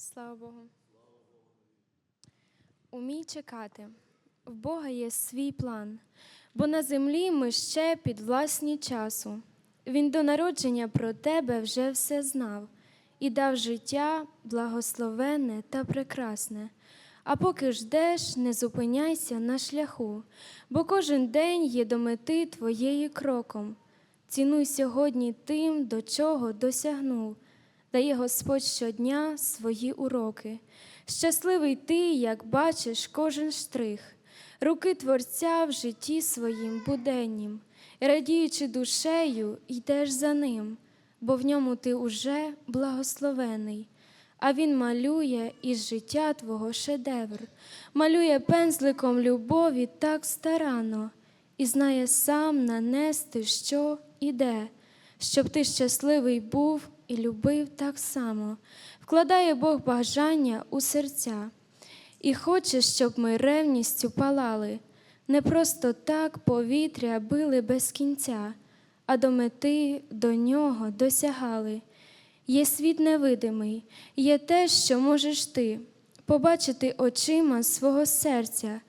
Слава Богу. Умій чекати. В Бога є свій план, бо на землі ми ще під власні часу. Він до народження про тебе вже все знав і дав життя благословенне та прекрасне. А поки ждеш, не зупиняйся на шляху, бо кожен день є до мети твоєї кроком. Цінуй сьогодні тим, до чого досягнув. Дає Господь щодня свої уроки. Щасливий ти, як бачиш кожен штрих, руки Творця в житті своїм буденнім, радіючи душею, йдеш за ним, бо в ньому ти уже благословений. А він малює із життя твого шедевр, малює пензликом любові так старанно, і знає сам нанести, що іде, щоб ти щасливий був і любив так само, вкладає Бог бажання у серця, і хоче, щоб ми ревністю палали, не просто так повітря били без кінця, а до мети до нього досягали. Є світ невидимий, є те, що можеш ти побачити очима свого серця,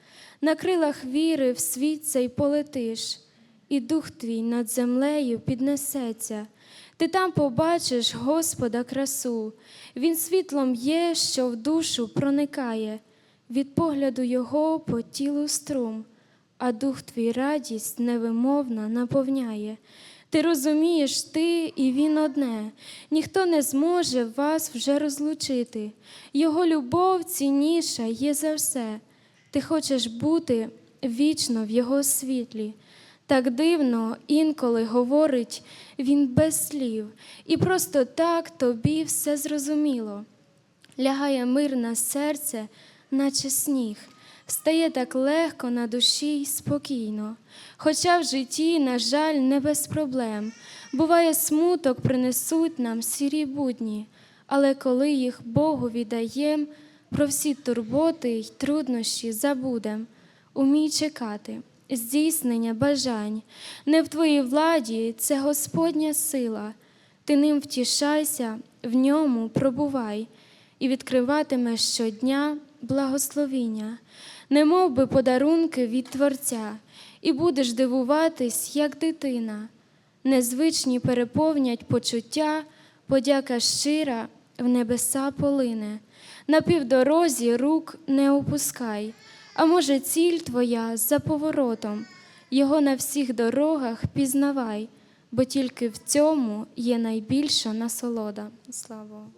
на крилах віри в світ цей полетиш, і дух твій над землею піднесеться. Ти там побачиш Господа красу, Він світлом є, що в душу проникає, від погляду Його по тілу струм, а дух твій радість невимовна наповняє. Ти розумієш, ти і він одне, ніхто не зможе вас вже розлучити. Його любов цінніша є за все. Ти хочеш бути вічно в його світлі. Так дивно інколи говорить він без слів, і просто так тобі все зрозуміло. Лягає мир на серце, наче сніг, стає так легко на душі й спокійно. Хоча в житті, на жаль, не без проблем. Буває, смуток принесуть нам сірі будні, але коли їх Богу віддаєм, про всі турботи й труднощі забудем. Умій чекати, здійснення бажань. Не в твоїй владі це Господня сила. Ти ним втішайся, в ньому пробувай і відкриватимеш щодня благословіння, немов би подарунки від Творця, і будеш дивуватись, як дитина. Незвичні переповнять почуття, подяка щира в небеса полине. На півдорозі рук не опускай, а може, ціль твоя за поворотом, його на всіх дорогах пізнавай, бо тільки в цьому є найбільша насолода. Слава.